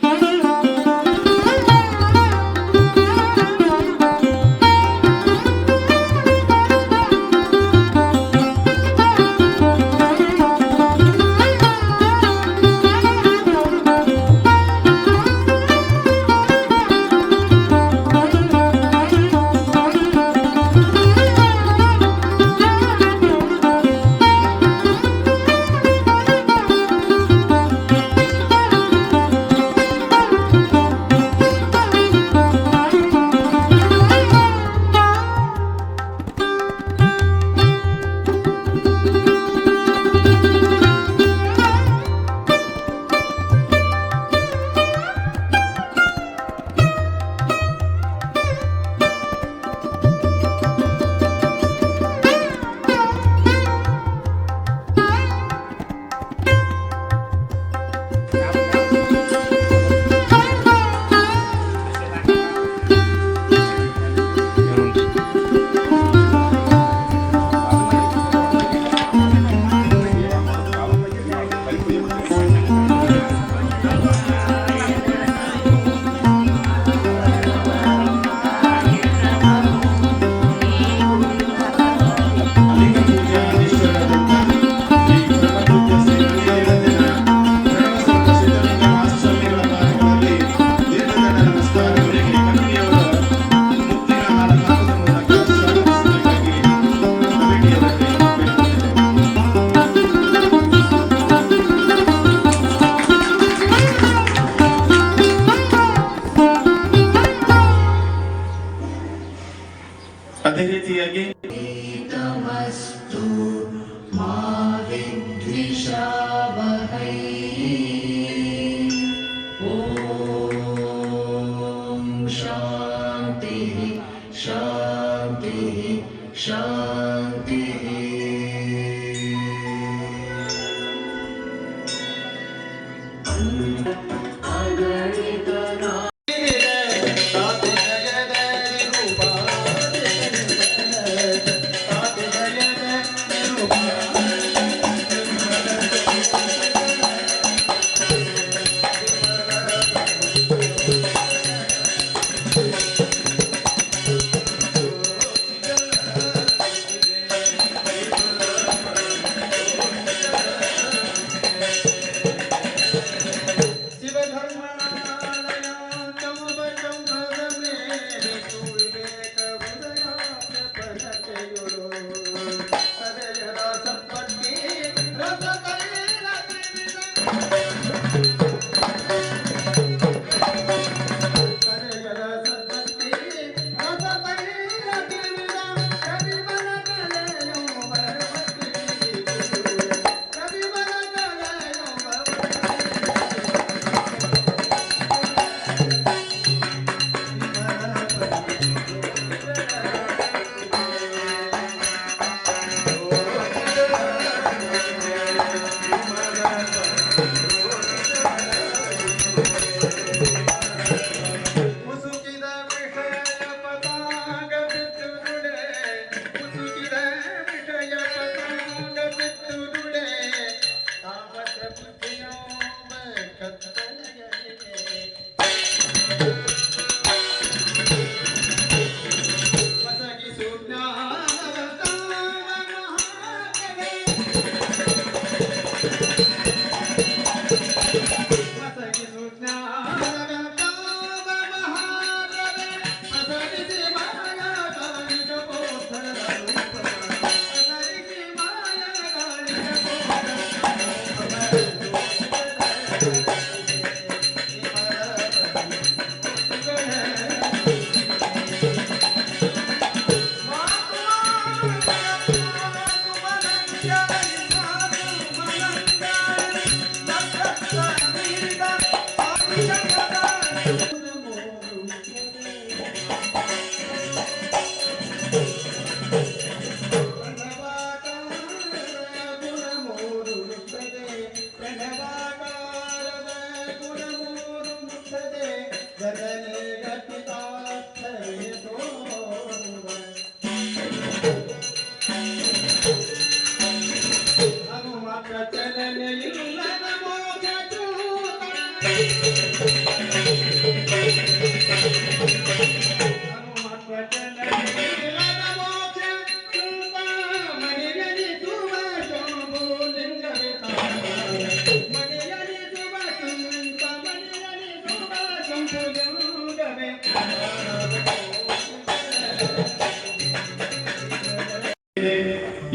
Thank.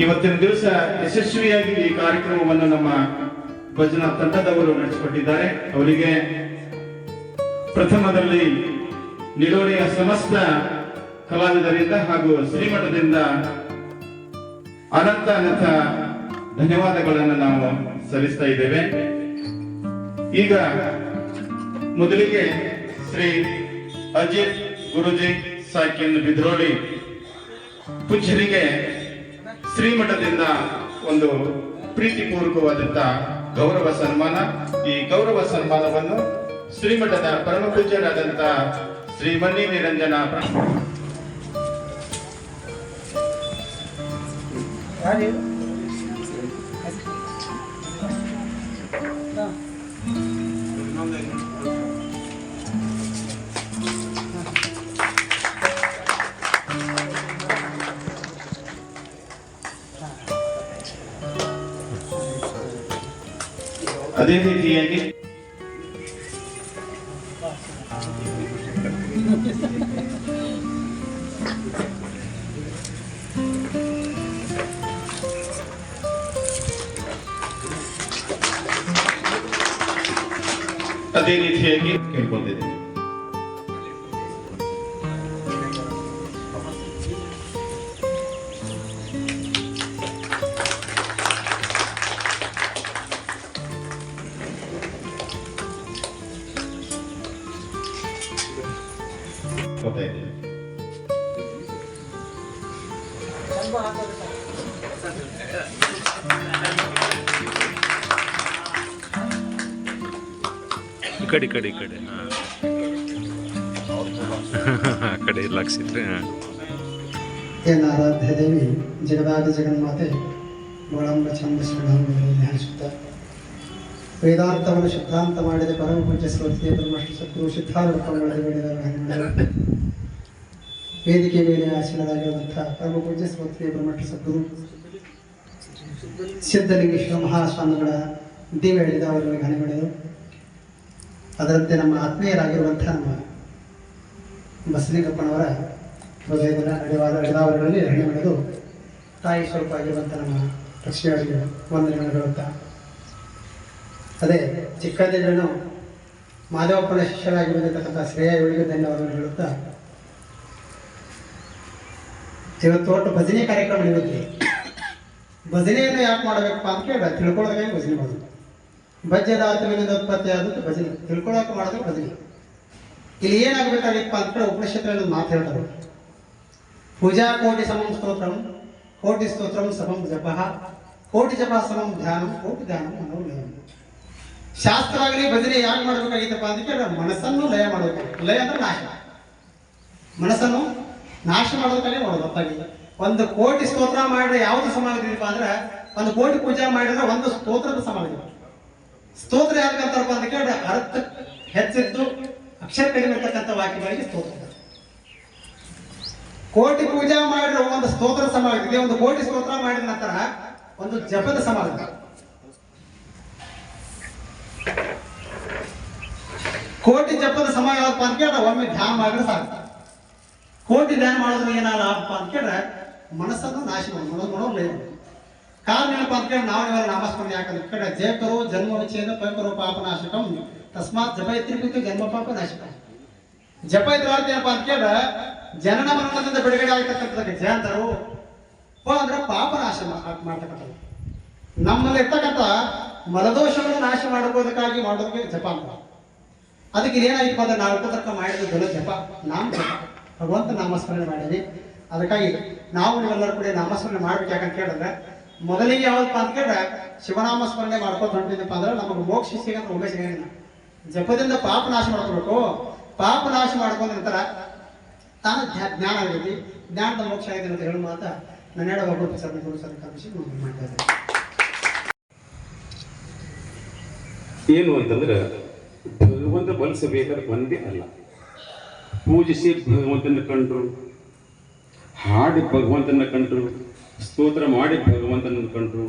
ಇವತ್ತಿನ ದಿವಸ ಯಶಸ್ವಿಯಾಗಿ ಈ ಕಾರ್ಯಕ್ರಮವನ್ನು ನಮ್ಮ ಭಜನಾ ತಂಡದವರು ನಡೆಸಿಕೊಟ್ಟಿದ್ದಾರೆ. ಅವರಿಗೆ ಪ್ರಥಮದಲ್ಲಿ ನಿಲೋಣಿಯ ಸಮಸ್ತ ಕಲಾವಿದರಿಂದ ಹಾಗೂ ಶ್ರೀಮಠದಿಂದ ಅನಂತ ಅನಂತ ಧನ್ಯವಾದಗಳನ್ನು ನಾವು ಸಲ್ಲಿಸ್ತಾ ಇದ್ದೇವೆ. ಈಗ ಮೊದಲಿಗೆ ಶ್ರೀ ಅಜಿತ್ ಗುರುಜಿ ಸಾಕಿನ್ ಬಿದ್ರೋಳಿ ಪೂಜ್ಯರಿಗೆ ಶ್ರೀಮಠದಿಂದ ಒಂದು ಪ್ರೀತಿಪೂರ್ವಕವಾದಂತ ಗೌರವ ಸನ್ಮಾನ. ಈ ಗೌರವ ಸನ್ಮಾನವನ್ನು ಶ್ರೀಮಠದ ಪರಮ ಪೂಜ್ಯರಾದಂಥ ಶ್ರೀ ಮನ್ನಿ ನಿರಂಜನ ಪ್ರ- ಅದೇ ರೀತಿಯಾಗಿ ಅದೇ ರೀತಿಯಾಗಿ ಕೇಳ್ಕೊಂಡಿದ್ದೀನಿ ಗೊತ್ತಾಯ್ತು ಈ ಕಡೆ ಈ ಕಡೆ ಈ ಕಡೆ ಹಾಂ. ಆ ಕಡೆ ಲಕ್ಷಿತ್ರೆ ಹಾಂ. ಏನಾರಾಧ್ಯ ದೇವಿ ಜಗದಾದಿ ಜಗನ್ಮಾತೆ ಮೊಳಂಬ ಚಂದ ಶ್ರೀರಾಮದಲ್ಲಿ ಧ್ಯಾನಿಸುತ್ತ ವೇದಾರ್ಥವನ್ನು ಸಿದ್ಧಾಂತ ಮಾಡಿದ, ಪರಮ ಪೂಜ್ಯ ಸ್ವರ್ತಿಯ ಬ್ರಹ್ಮಶ್ರೀ ಸದ್ಗುರು ಮಹಿಳೆಯರು. ವೇದಿಕೆ ಮೇಲೆ ಆಸೀನರಾಗಿರುವಂತಹ ಪರಮ ಪೂಜ್ಯ ಸ್ವರ್ತಿಯ ಬ್ರಹ್ಮಶ್ರೀ ಸದ್ಗುರು ಸಿದ್ಧಲಿಂಗೇಶ್ವರ ಮಹಾಸ್ವಾಮಿಗಳ ದಿವ್ಯ ಹೇಳಿದ ಅವರಲ್ಲಿ ಘನಗಳೆದು ಅದರಂತೆ ನಮ್ಮ ಆತ್ಮೀಯರಾಗಿರುವಂಥ ನಮ್ಮ ಬಸಲಿಂಗಪ್ಪನವರ ಹೃದಯದ ಅಡಿವಾರ ಅಡಿದಾವರಗಳಲ್ಲಿ ಹಣ್ಣು ಬೆಳೆದು ತಾಯಿ ಸ್ವಲ್ಪ ಆಗಿರುವಂಥ ನಮ್ಮ ಲಕ್ಷ್ಮಿಯವರಿಗೆ ವಂದನೆಗಳು ಹೇಳುತ್ತಾ ಅದೇ ಚಿಕ್ಕಂದಿನೂ ಮಾಧವಪ್ಪನ ಶಿಷ್ಯರಾಗಿ ಶ್ರೇಯ ಇವಳಿಗೆ ಧನ್ಯವಾದಗಳು ಹೇಳುತ್ತಾ, ಇವತ್ತು ಒಟ್ಟು ಭಜನೆ ಕಾರ್ಯಕ್ರಮ ನಡೆಯುತ್ತೆ ಭಜನೆಯನ್ನು ಯಾಕೆ ಮಾಡಬೇಕಪ್ಪ ಅಂತ ಕೇಳಿದ್ರೆ ತಿಳ್ಕೊಳ್ಳೋದಾಗಿ ಭಜನೆ ಮಾಡೋದು? ಭಜ್ಯದ ಆತ್ಮವಿನಿಂದ ಉತ್ಪತ್ತಿ ಆದದ್ದು ಭಜನೆ, ತಿಳ್ಕೊಳ್ಳೋಕೆ ಮಾಡೋದು ಭಜನೆ. ಇಲ್ಲಿ ಏನಾಗಬೇಕಾಗಿಪ್ಪ ಅಂತ ಕೇಳಿ ಉಪನಿಷತ್ನಲ್ಲಿ ಮಾತು ಹೇಳ್ತಾರೆ. ಪೂಜಾ ಕೋಟಿ ಸಮಂ ಸ್ತೋತ್ರಂ, ಕೋಟಿ ಸ್ತೋತ್ರಂ ಸಮಂ ಜಪ, ಕೋಟಿ ಜಪ ಸಮಂ ಧ್ಯಾನಂ, ಕೋಟಿ ಧ್ಯಾನಂ ಮನೋಲಯಂ ಶಾಸ್ತ್ರ ಆಗಲಿ ಭಜನೆ ಯಾಕೆ ಮಾಡ್ಬೇಕಾಗಿತ್ತಪ್ಪ ಕೇಳಿದ್ರೆ ಮನಸ್ಸನ್ನು ಲಯ ಮಾಡಬೇಕು ಲಯ ಅಂದ್ರೆ ನಾಶ. ಮನಸ್ಸನ್ನು ನಾಶ ಮಾಡೋದಕ್ಕಾಗಿ ಮಾಡೋದು ಗೊತ್ತಾಗಿಲ್ಲ ಒಂದು ಕೋಟಿ ಸ್ತೋತ್ರ ಮಾಡಿದ್ರೆ ಯಾವುದು ಸಮಾಗದಿಲ್ಲಪ್ಪ ಅಂದ್ರೆ, ಒಂದು ಕೋಟಿ ಪೂಜೆ ಮಾಡಿದ್ರೆ ಒಂದು ಸ್ತೋತ್ರದ ಸಮಾಗದಿಲ್ಲ ಸ್ತೋತ್ರ ಯಾಕೆ ಅಂತಾರಪ್ಪ ಅಂತ ಕೇಳಿದ್ರೆ ಅರ್ಥ ಹೆಚ್ಚಿದ್ದು, ಅಕ್ಷರ ಕಡಿಮೆ ಇರ್ತಕ್ಕಂಥ ವಾಕ್ಯಗಳಿಗೆ ಸ್ತೋತ್ರ. ಕೋಟಿ ಪೂಜೆ ಮಾಡಿದ್ರೆ ಒಂದು ಸ್ತೋತ್ರ ಸಮಾಗತಿದೆ ಒಂದು ಕೋಟಿ ಸ್ತೋತ್ರ ಮಾಡಿದ ನಂತರ ಒಂದು ಜಪದ ಸಮಾಗತಿ ಕೋಟಿ ಜಪದ ಸಮಯ ಯಾವಪ್ಪ ಅಂತ ಕೇಳಿದ್ರೆ ಒಮ್ಮೆ ಧ್ಯಾನ ಮಾಡಿದ್ರೆ ಸಾಕು. ಕೋಟಿ ಧ್ಯಾನ ಮಾಡೋದ್ರ ಏನಾಗಪ್ಪ ಅಂತ ಕೇಳಿದ್ರೆ ಮನಸ್ಸನ್ನು ನಾಶ ಮಾಡೋದು ಕಾರಣ ಏನಪ್ಪ ಅಂತ ಕೇಳಿ ನಾವು ಇವಾಗ ನಾಮಸ್ಮರಣೆ ಯಾಕಂದ್ರೆ ಕಡೆ ಜೇಕರು ಜನ್ಮ ವಿಚ್ಛೇದ ಪೈಕರು ಪಾಪನಾಶಕಂ ತಸ್ಮಾತ್ ಜಪೈತ್ರಿಕೃತ ಜನ್ಮ ಪಾಪ ನಾಶಕ. ಜಪೈತ್ರ ಅರ್ಥ ಏನಪ್ಪ ಅಂತ ಕೇಳಿದ್ರೆ ಜನನ ಮರಣದಿಂದ ಬಿಡುಗಡೆ ಆಗ್ತಕ್ಕಂಥದ್ದಕ್ಕೆ ಜಯಂತರು. ಅಂದ್ರೆ ಪಾಪನಾಶ ಮಾಡ್ತಕ್ಕಂಥದ್ದು. ನಮ್ಮಲ್ಲಿ ಇರ್ತಕ್ಕಂಥ ಮಲದೋಷವನ್ನು ನಾಶ ಮಾಡ್ಕೋದಕ್ಕಾಗಿ ಮಾಡೋದಕ್ಕೆ ಜಪ ಅಂತ. ಅದಕ್ಕೆ ಏನಾಯ್ತು ಅಂದ್ರೆ ನಾವು ಉಪತರ್ಕ ಮಾಡಿದ್ದು ಜಪ, ನಾಮ ಜಪ. ಭಗವಂತ ನಾಮಸ್ಮರಣೆ ಮಾಡಿದ್ವಿ ಅದಕ್ಕಾಗಿ ನಾವು ನೀವೆಲ್ಲರೂ ಕೂಡ ನಾಮಸ್ಮರಣೆ ಮಾಡ್ಬೇಕು ಯಾಕಂತ ಕೇಳಿದ್ರೆ, ಮೊದಲಿಗೆ ಯಾವ್ದಪ್ಪ ಅಂತ ಕೇಳಿದ್ರೆ ಶಿವನಾಮ ಸ್ಮರಣೆ ಮಾಡ್ಕೊಂಡು ಹೊಂಟಿದ್ದಪ್ಪ ಅಂದ್ರೆ ನಮಗೆ ಮೋಕ್ಷ ಸಿಗಂತ ಒಮ್ಮೆ ಸಿಗಂಗಿಲ್ಲ. ಜಪದಿಂದ ಪಾಪ ನಾಶ ಮಾಡ್ಕೊಬೇಕು ಪಾಪ ನಾಶ ಮಾಡ್ಕೊಂಡ ನಂತರ ತಾನು ಜ್ಞಾನ ಆಗೈತಿ. ಜ್ಞಾನದ ಮೋಕ್ಷ ಆಗಿದೆ ಅಂತ ಹೇಳುವ ಮಾತ ನನ್ನ ಒಬ್ಬರು ಸರ್ ಗುರು ಸರ್ ಕಮಿಷನ್ ಮಾಡ್ತಾ ಇದ್ದಾರೆ ಏನು ಅಂತಂದ್ರೆ ಹೋಲಿಸಬೇಕಾದ್ರೆ ಒಂದೇ ಅಲ್ಲ. ಪೂಜಿಸಿ ಭಗವಂತನ ಕಂಡ್ರು, ಹಾಡಿ ಭಗವಂತನ ಕಂಡ್ರು, ಸ್ತೋತ್ರ ಮಾಡಿ ಭಗವಂತನ ಕಂಡ್ರು,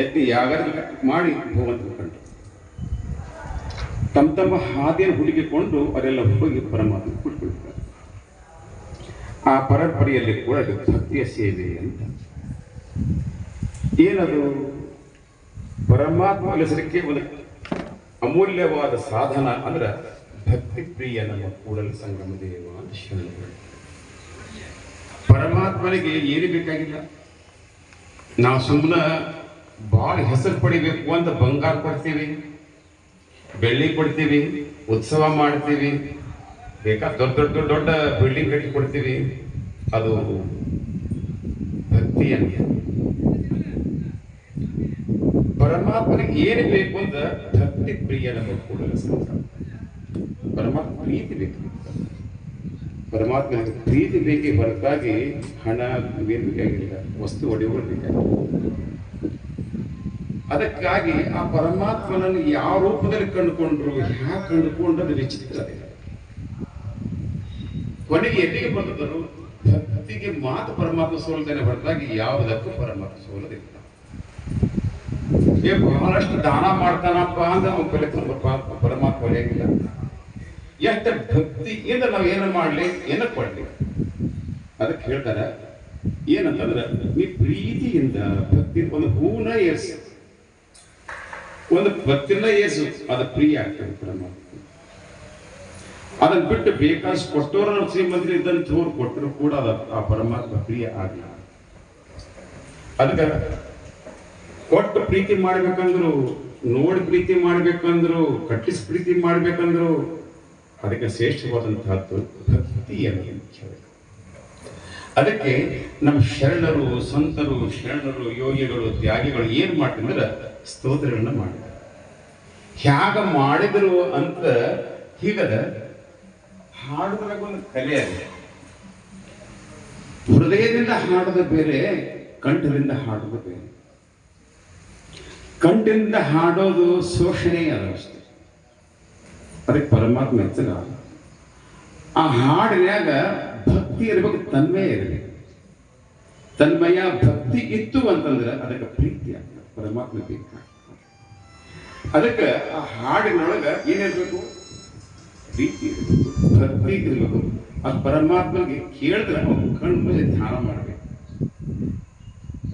ಎದ್ದು ಯಾಗಾರ ಮಾಡಿ ಭಗವಂತನ ಕಂಡ್ರು. ತಮ್ಮ ತಮ್ಮ ಹಾದಿಯನ್ನು ಹುಡುಕಿಕೊಂಡು ಅವರೆಲ್ಲ ಹೋಗಿ ಪರಮಾತ್ಮ ಕುಟ್ಕೊಳ್ತಾರೆ ಆ ಪರಂಪರೆಯಲ್ಲಿ ಕೂಡ ಭಕ್ತಿಯ ಸೇವೆ ಅಂತ. ಏನದು? ಪರಮಾತ್ಮ ಒಲಿಸಲಿಕ್ಕೆ ಒಂದು ಅಮೂಲ್ಯವಾದ ಸಾಧನ ಅಂದ್ರೆ ಭಕ್ತಿ ಪ್ರಿಯ ನಮ್ಮ ಕೂಡಲ ಸಂಗಮ ದೇವ ಅಂತ ಶರಣರು ಪರಮಾತ್ಮನಿಗೆ ಏನು ಬೇಕಾಗಿಲ್ಲ. ನಾವು ಸುಮ್ಮನೆ ಭಾಳ ಹೆಸರು ಪಡಿಬೇಕು ಅಂತ ಬಂಗಾರ ಕೊಡ್ತೀವಿ, ಬೆಳ್ಳಿ ಕೊಡ್ತೀವಿ, ಉತ್ಸವ ಮಾಡ್ತೀವಿ, ಬೇಕಾ ದೊಡ್ಡ ದೊಡ್ಡ ದೊಡ್ಡ ದೊಡ್ಡ ಬಿಲ್ಡಿಂಗ್ ಕಟ್ಟಿ ಕೊಡ್ತೀವಿ. ಅದು ಭಕ್ತಿ ಪರಮಾತ್ಮನಿಗೆ ಏನು ಬೇಕು ಅಂತ ಭಕ್ತಿ ಪ್ರಿಯ ನಮಗೆ ಕೂಡ ಪರಮಾತ್ಮ ಪ್ರೀತಿ ಬೇಕು. ಪರಮಾತ್ಮನಿಗೆ ಪ್ರೀತಿ ಬೇಕೇ ಹೊರತಾಗಿ ಹಣ ಏನು ಬೇಕಾಗಿಲ್ಲ ವಸ್ತು ಒಡೆಯುವುದು ಬೇಕಾಗಿಲ್ಲ. ಅದಕ್ಕಾಗಿ ಆ ಪರಮಾತ್ಮನನ್ನು ಯಾವ ರೂಪದಲ್ಲಿ ಕಂಡುಕೊಂಡ್ರು ಹ್ಯಾಕೆ ಕಂಡುಕೊಂಡು ಅದು ವಿಚಿತ್ರ. ಕೊನೆಗೆ ಎಲ್ಲಿಗೆ ಬಂದದರು ಭಕ್ತಿಗೆ ಮಾತು ಪರಮಾತ್ಮ ಸೋಲ್ತಾನೆ ಹೊರತಾಗಿ ಯಾವುದಕ್ಕೂ ಪರಮಾತ್ಮ ಸೋಲದಿಲ್ಲ ಏ ಬಹಳಷ್ಟು ದಾನ ಮಾಡ್ತಾನಪ್ಪ ಅಂತ ಅವ್ನು ಬೆಲೆ ತುಂಬಪ್ಪ ಪರಮಾತ್ಮ ಹೊರೆಯಾಗಿಲ್ಲ ಎಷ್ಟು ಭಕ್ತಿಯಿಂದ ನಾವು ಏನು ಮಾಡ್ಲಿ ಏನಕ್ಕೆ ಕೊಡ್ಲಿ? ಅದಕ್ಕೆ ಹೇಳ್ತಾರೆ ಏನಂತಂದ್ರೆ, ನೀ ಪ್ರೀತಿಯಿಂದ ಭಕ್ತಿ, ಒಂದು ಹೂನ ಏರ್ಸು. ಒಂದು ಭಕ್ತಿನ ಏರ್ಸು. ಅದು ಪ್ರಿಯ ಆಗ್ತದೆ ಪರಮಾತ್ಮ. ಅದನ್ನ ಬಿಟ್ಟು ಬೇಕಾದಷ್ಟು ಕೊಟ್ಟೋರ ಶ್ರೀಮಂತರು ಇದ್ದಂಥವ್ರು ಕೊಟ್ಟರು ಕೂಡ ಅದ ಆ ಪರಮಾತ್ಮ ಪ್ರಿಯ ಆಗಲ್ಲ ಅದಕ್ಕೆ ಕೊಟ್ಟು ಪ್ರೀತಿ ಮಾಡ್ಬೇಕಂದ್ರು, ನೋಡಿ ಪ್ರೀತಿ ಮಾಡ್ಬೇಕಂದ್ರು, ಕಟ್ಟಿಸಿ ಪ್ರೀತಿ ಮಾಡ್ಬೇಕಂದ್ರು, ಅದಕ್ಕೆ ಶ್ರೇಷ್ಠವಾದಂತಹದ್ದು ಭಕ್ತಿ ಮುಖ್ಯವಾಗಿ ಅದಕ್ಕೆ ನಮ್ಮ ಶರಣರು, ಸಂತರು, ಶರಣರು, ಯೋಗಿಗಳು, ತ್ಯಾಗಿಗಳು ಏನ್ ಮಾಡ್ತಂದ್ರೆ ಸ್ತೋತ್ರಗಳನ್ನ ಮಾಡಿದ್ರು ಹ್ಯಾಗ ಮಾಡಿದ್ರು ಅಂತ ಹೀಗದ ಹಾಡುದ್ರಾಗ ಒಂದು ಕಲೆ ಅದ. ಹೃದಯದಿಂದ ಹಾಡೋದು ಬೇರೆ, ಕಂಠದಿಂದ ಹಾಡೋದು ಬೇರೆ. ಕಂಠದಿಂದ ಹಾಡೋದು ಶೋಷಣೆ ಅದ ಅಷ್ಟೇ ಅದಕ್ಕೆ ಪರಮಾತ್ಮ ಹೆಚ್ಚಿನ ಆ ಹಾಡಿನಾಗ ಭಕ್ತಿ ಇರಬೇಕು, ತನ್ಮಯ ಇರಲಿ ತನ್ಮಯ, ಭಕ್ತಿ ಇತ್ತು ಅಂತಂದ್ರೆ ಅದಕ್ಕೆ ಪ್ರೀತಿ ಆಗ್ತದೆ, ಪರಮಾತ್ಮ ಪ್ರೀತಿ ಅದಕ್ಕೆ ಆ ಹಾಡಿನೊಳಗ ಏನಿರ್ಬೇಕು? ಪ್ರೀತಿ ಇರಬೇಕು, ಭಕ್ತಿ ಇರಬೇಕು. ಆ ಪರಮಾತ್ಮಗೆ ಕೇಳಿದ್ರೆ ಅವನು ಕಣ್ಣು ಧ್ಯಾನ ಮಾಡಬೇಕು.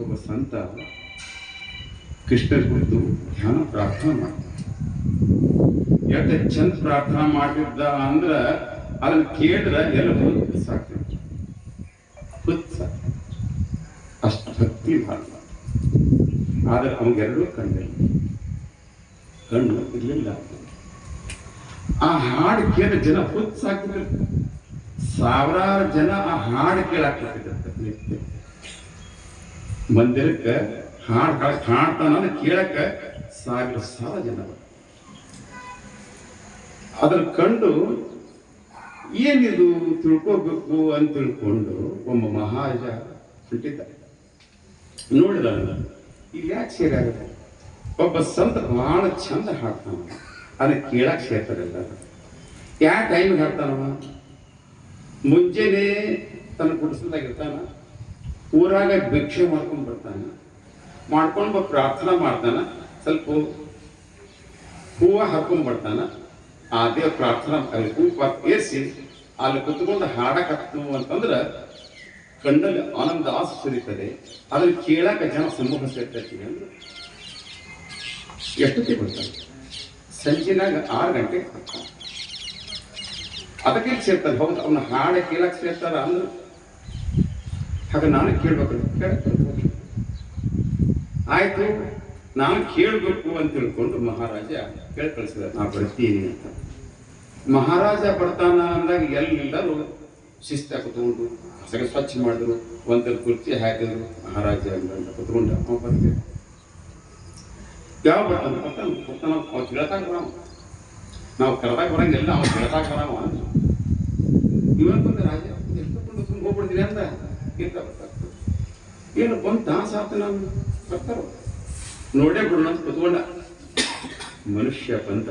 ಒಬ್ಬ ಸಂತ ಕೃಷ್ಣ ಕುರಿತು ಧ್ಯಾನ ಪ್ರಾರ್ಥನೆ ಮಾಡ್ತಾರೆ. ಯಾಕೆ ಚಂದ ಪ್ರಾರ್ಥನಾ ಮಾಡಿದ್ದ ಅಂದ್ರೆ ಅದನ್ನ ಕೇಳಿದ್ರೆ ಎಲ್ಲ ಹುಚ್ಚಾಗ್ತದೆ ಹುಚ್ಚ ಅಷ್ಟು ಭಕ್ತಿ ಭಾಳ. ಆದ್ರೆ ಅವಂಗೆರಡೂ ಕಂಡಿಲ್ಲ ಕಣ್ಣು ಇರಲಿಲ್ಲ ಆ ಹಾಡು ಕೇಳಿದ ಜನ ಹುಚ್ಚಾಗ್ತಿದ್ರು ಸಾವಿರಾರು ಜನ ಆ ಹಾಡು ಕೇಳಾಕ್ತಿದ್ರು ನಿತ್ಯ. ಮಂದಿರಕ್ಕೆ ಹಾಡು ಕಾಣ್ತಾನ ಕೇಳಕ್ಕ ಸಾವಿರ ಸಾವಿರ ಜನ. ಅದನ್ನ ಕಂಡು ಏನಿದು ತಿಳ್ಕೋಬೇಕು ಅಂತ ತಿಳ್ಕೊಂಡು ಒಬ್ಬ ಮಹಾರಾಜ ಹುಟ್ಟಿದ್ದ ನೋಡಿದ ಇಲ್ಲಿ ಯಾಕೆ ಸೇರ ಒಬ್ಬ ಸಂತ ಬಹಳ ಚಂದ ಹಾಡ್ತಾನ. ಅದನ್ನ ಕೇಳಕ್ ಸೇರ್ತಾರಲ್ಲ ಯಾ ಟೈಮ್ ಹಾಡ್ತಾನವ ಮುಂಜಾನೆ ತನ್ನ ಕುಟುಂಬದಾಗಿರ್ತಾನ ಊರಾಗ ಭಿಕ್ಷೆ ಮಾಡ್ಕೊಂಡು ಬರ್ತಾನ. ಮಾಡ್ಕೊಂಡು ಪ್ರಾರ್ಥನೆ ಮಾಡ್ತಾನ. ಸ್ವಲ್ಪ ಹೂವ ಹಾಕೊಂಡ್ ಬರ್ತಾನ. ಆ ದೇವ್ರ ಪ್ರಾರ್ಥನಾ ಹೂವ ಏರಿಸಿ ಅಲ್ಲಿ ಕುತ್ಕೊಂಡು ಹಾಡಕತ್ತು ಅಂತಂದ್ರ ಕಣ್ಣಲ್ಲಿ ಆನಂದ ಆಸು ಸುರಿತದೆ. ಅದನ್ನ ಕೇಳಾಕ ಜನ ಸಮೂಹ ಸೇರ್ತೈತಿ ಅಂದ್ರೆ ಎಷ್ಟೊತ್ತಿಗೆ ಬರ್ತಾರೆ ಸಂಜೆನಾಗ ಆರು ಬರ್ತಾನೆ ಅದಕ್ಕೆ ಸೇರ್ತಾರೆ. ಹೌದು, ಅವನ ಹಾಡ ಕೇಳಕ್ ಸೇರ್ತಾರ ಅಂದ್ರೆ ಹಾಗೆ ನಾನು ಕೇಳ್ಬೇಕು ಕೇಳಕ್ ಹೋಗಿ ಆಯ್ತು, ನಾನು ಕೇಳಬೇಕು ಅಂತ ತಿಳ್ಕೊಂಡು ಮಹಾರಾಜ ಕೇಳಿ ಕಳಿಸಿದ ನಾ ಬರ್ತೀನಿ ಅಂತ. ಮಹಾರಾಜ ಬರ್ತಾನ ಅಂದಾಗ ಎಲ್ಲರೂ ಶಿಸ್ತ ಕುತ್ಕೊಂಡು ಸಗ ಸ್ವಚ್ಛ ಮಾಡಿದ್ರು ಒಂದಲ್ಲಿ ಕುರ್ಚಿ ಹಾಕಿದ್ರು. ಮಹಾರಾಜ ಅಂತ ಕುತ್ಕೊಂಡು ಅವ ಯಾವ ಬರ್ತಾನ ಬರ್ತಾನೆ ಬರ್ತಾನ ಅವ್ನು ನಾವು ಕರೆದಾಗ ಬರಂಗಿಲ್ಲ, ಅವ್ನು ಕೇಳ್ತಾ ಬರವ ಇವನ್ ಬಂದ ರಾಜ ಎಷ್ಟೊಂದು ತುಂಬ ಹೋಗ್ಬಿಡ್ತೀನಿ ಅಂತ ಇಂತ ಬರ್ತಾ ಏನು ಬಂದು ತಾಸ ಆತ ನಾನು ಬರ್ತಾರ ನೋಡೇ ಬಿಡೋಣ ಕುತ್ಕೊಂಡ. ಮನುಷ್ಯ ಬಂದ.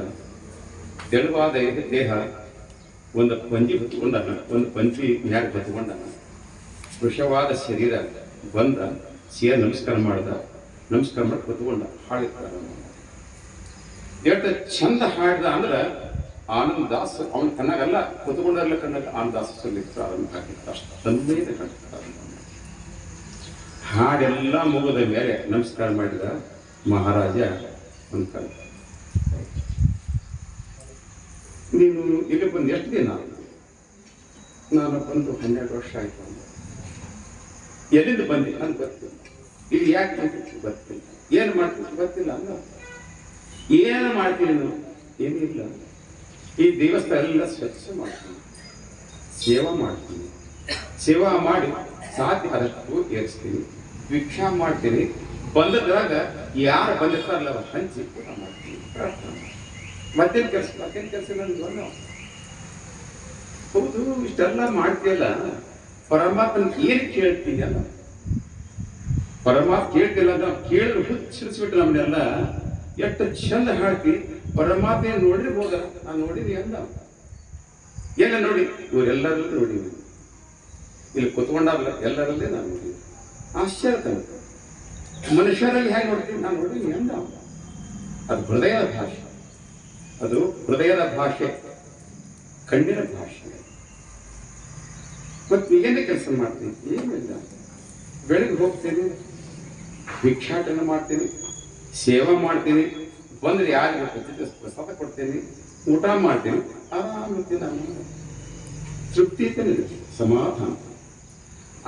ತೆಳುವಾದ ದೇಹ. ಒಂದು ಪಂಜಿ ಹೊತ್ಕೊಂಡನ ಒಂದು ಪಂಚಿ ಮ್ಯಾಗ ಹೊತ್ಕೊಂಡನ ವೃಷವಾದ ಶರೀರ ಬಂದ. ಸಿಯ ನಮಸ್ಕಾರ ಮಾಡ್ದ. ನಮಸ್ಕಾರ ಮಾಡಿ ಕುತ್ಕೊಂಡ. ಹಾಡಿದ ಎಟ್. ಚಂದ ಹಾಡ್ದ ಅಂದ್ರ ಆನಂದ ದಾಸ್ ಅವನ ಕಣ್ಣಾಗಲ್ಲ ಕುತ್ಕೊಂಡರ್ಲ ಕಣ್ಣಾಗ ಆನಂದ ದಾಸ್ ಆಗಿತ್ತು ಅಷ್ಟು ಪ್ರಾರಂಭ ಮಾಡ್ದ. ಹಾಡೆಲ್ಲ ಮುಗಿದ ಮೇಲೆ ನಮಸ್ಕಾರ ಮಾಡಿದ ಮಹಾರಾಜ ಅಂತ ನೀನು ಇಲ್ಲಿ ಬಂದು ಎಷ್ಟು ದಿನ? ನಾನು ಬಂದು ಹನ್ನೆರಡು ವರ್ಷ ಆಯ್ತು. ಅಂತ ಎಲ್ಲಿಂದ ಬಂದೆ? ಅಂತ ಗೊತ್ತಿಲ್ಲ ಇಲ್ಲಿ ಯಾಕೆ ಗೊತ್ತಿಲ್ಲ ಏನು ಮಾಡ್ತೀನಿ ಗೊತ್ತಿಲ್ಲ ಅಂದ ಏನು ಮಾಡ್ತೀನಿ ನಾನು? ಏನಿಲ್ಲ ಈ ದೇವಸ್ಥಾನ ಎಲ್ಲ ಸ್ವಚ್ಛ ಮಾಡ್ತೀನಿ. ಸೇವಾ ಮಾಡ್ತೀನಿ. ಸೇವಾ ಮಾಡಿ ಸಾಧ್ಯ ಆದಷ್ಟು ಏರಿಸ್ತೀನಿ. ಭಿಕ್ಷಾ ಮಾಡ್ತೀನಿ ಬಂದದ್ರಾಗ ಯಾರು ಬಂದಿರ್ತಾರಲ್ಲ ಅವ್ರು ಹಂಚಿ ಊಟ ಮಾಡ್ತೀವಿ ಮತ್ತೇನು ಕೆಲಸ ಮತ್ತೇನು ಕೆಲಸ ನನಗೆ ಹೌದು, ಇಷ್ಟೆಲ್ಲ ಮಾಡ್ತೀಯಲ್ಲ, ಪರಮಾತ್ಮನ ಏನು ಕೇಳ್ತೀಯಲ್ಲ ಪರಮಾತ್ಮ ಕೇಳ್ತಿಲ್ಲ ಅಂತ ಕೇಳಿದ್ರೆ ಹುಚ್ಚಿರಿಸ್ಬಿಟ್ಟು ನಮ್ಮನ್ನೆಲ್ಲ ಎಷ್ಟು ಚಂದ ಹಾಕಿ ಪರಮಾತ್ಮ ನೋಡಿರಿ ಹೋದ ನಾನು ನೋಡಿನಿ ಅಂದ. ಎಲ್ಲ ನೋಡಿ, ಇವರೆಲ್ಲರಲ್ಲೂ ನೋಡಿದ್ವಿ ಇಲ್ಲಿ ಕುತ್ಕೊಂಡಾರಲ್ಲ, ಎಲ್ಲರಲ್ಲೇ ನಾನು ನೋಡಿನಿ. ಆಶ್ಚರ್ಯ ತರುತ್ತೆ ಮನುಷ್ಯರಲ್ಲಿ ಹೇಗೆ ನೋಡ್ತೀನಿ ನಾನು ನೋಡಿನಿ ಅಂದ ಅದು. ಹೃದಯದ ಭಾಷೆ. ಅದು ಹೃದಯದ ಭಾಷೆ, ಕಣ್ಣಿನ ಭಾಷೆ. ಮತ್ತು ಏನೇ ಕೆಲಸ ಮಾಡ್ತೀನಿ? ಏನಿಲ್ಲ ಬೆಳಗ್ಗೆ ಹೋಗ್ತೀನಿ, ಭಿಕ್ಷಾಟನೆ ಮಾಡ್ತೀನಿ, ಸೇವಾ ಮಾಡ್ತೀನಿ, ಬಂದ್ರೆ ಯಾರಿಗೆ ಪ್ರಸಾದ ಕೊಡ್ತೀನಿ, ಊಟ ಮಾಡ್ತೀನಿ ಆರಾಮ ತೃಪ್ತಿ ಇರ್ತೇನೆ ಸಮಾಧಾನ.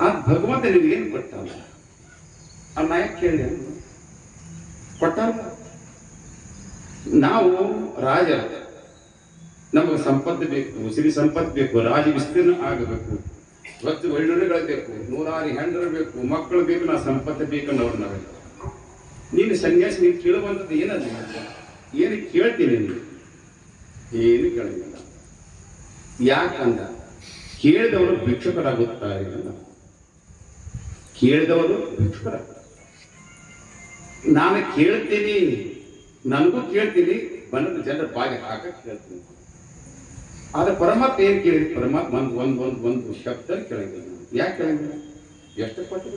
ಆ ಭಗವಂತ ನಿಮಗೇನು ಏನು ಕೊಟ್ಟಾನ ಆ ನಾಯಕ್ ಕೇಳಿ ಕೊಟ್ಟಾರ ನಾವು ರಾಜ, ನಮಗೆ ಸಂಪತ್ತು ಬೇಕು ಸಿರಿ ಸಂಪತ್ತು ಬೇಕು, ರಾಜ ವಿಸ್ತೀರ್ಣ ಆಗಬೇಕು ಇವತ್ತು ಒಳ್ಳೊಳ್ಳೆಗಳು ಬೇಕು ನೂರಾರು ಹೆಂಡರು ಬೇಕು, ಮಕ್ಕಳು ಬೇಕು, ನಾ ಸಂಪತ್ತು ಬೇಕು ಅನ್ನೋರು ನೀನು ಸನ್ಯಾಸಿ, ನೀನು ಕೇಳುವಂಥದ್ದು ಏನಲ್ಲ ಏನು ಕೇಳ್ತೀನಿ ನೀನು? ಏನು ಕೇಳಂಗಿಲ್ಲ ಯಾಕಂದ? ಕೇಳಿದವರು ಭಿಕ್ಷುಕರಾಗುತ್ತಾರೆ ಅಂದ. ಕೇಳಿದವರು? ಭಿಕ್ಷುಕರ ನಾನು ಕೇಳ್ತೀನಿ, ನನಗೂ ಕೇಳ್ತೀನಿ ಬಂದ ಜನರ ಬಾಗಿ ಹಾಕಕ್ಕೆ ಕೇಳ್ತೀನಿ. ಆದ್ರೆ ಪರಮಾತ್ಮ ಏನ್ ಕೇಳಿದ್ರಿ? ಪರಮಾತ್ಮ ಒಂದು ಒಂದು ಒಂದು ಒಂದು ಶಬ್ದ ಕೇಳಂಗಿಲ್ಲ. ಯಾಕೆ ಕೇಳಂಗಿಲ್ಲ? ಎಷ್ಟು ಕೊಟ್ಟು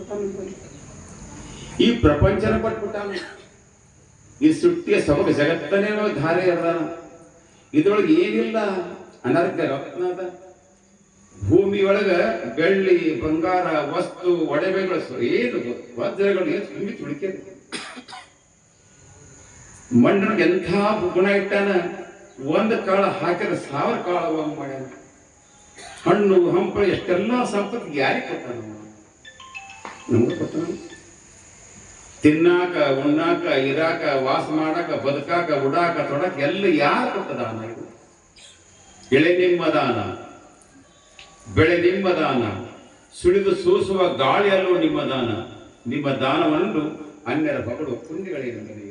ಈ ಪ್ರಪಂಚನ ಕೊಟ್ಬಿಟ್ಟಾನ ಈ ಸುಟ್ಟಿಯ ಸಮಗ ಜಗತ್ತನೇ ಧಾರೆ ಅದ ಇದ್ರೊಳಗೆ ಏನಿಲ್ಲ? ಅನರ್ಘ ರತ್ನ ಅದ ಭೂಮಿ ಒಳಗ ಬೆಳ್ಳಿ, ಬಂಗಾರ, ವಸ್ತು, ಒಡವೆಗಳು ಏನು ವಜ್ರಗಳು ಏನು ತುಂಬಿ ತುಳಿಕೆ ಮಣ್ಣನಿಗೆ ಎಂಥ ಗುಣ ಇಟ್ಟಾನ? ಒಂದು ಕಾಳ ಹಾಕಿದ ಸಾವಿರ ಕಾಳ ಮಾಡ್ಯಾನ ಹಣ್ಣು ಹಂಪ ಎಷ್ಟೆಲ್ಲ ಸಂಪತ್ತು ಯಾರಿಗೆ ಕೊಟ್ಟಾನ ನಮ್ಗೆ ಕೊಟ್ಟಾನ. ತಿನ್ನಾಕ, ಉಣ್ಣಾಕ, ಇರಾಕ, ವಾಸ ಮಾಡಾಕ, ಬದುಕಾಕ, ಉಡಾಕ, ತೊಡಕ ಎಲ್ಲ ಯಾರು ಕೊಟ್ಟ ದಾನ ಇದು? ಎಳೆ ನಿಮ್ಮ ದಾನ. ಬೆಳೆ ನಿಮ್ಮ ದಾನ ಸುಳಿದು ಸೂಸುವ ಗಾಳಿಯಲ್ಲೂ ನಿಮ್ಮ ದಾನ ನಿಮ್ಮ ದಾನವನ್ನು ಅನ್ಯರ ನನಗೆ ದಾನ